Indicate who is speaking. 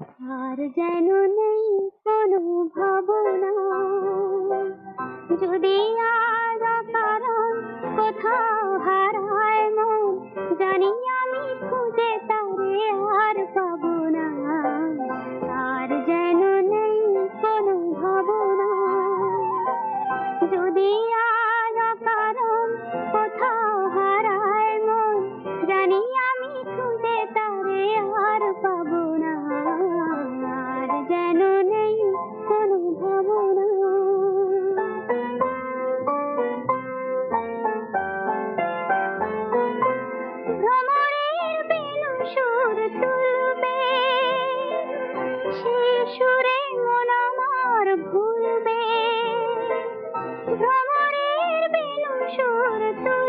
Speaker 1: আর যেন নেই কোনো ভাবনা। যদি আর কারণ কোথাও হারায় মন, জানি আমি খুঁজে তারে আর পাব না। আর যেন নেই কোনো ভাবনা। যদি সুরে মন আমার ভুলবে। ভ্রমণের বিনু সুর তুই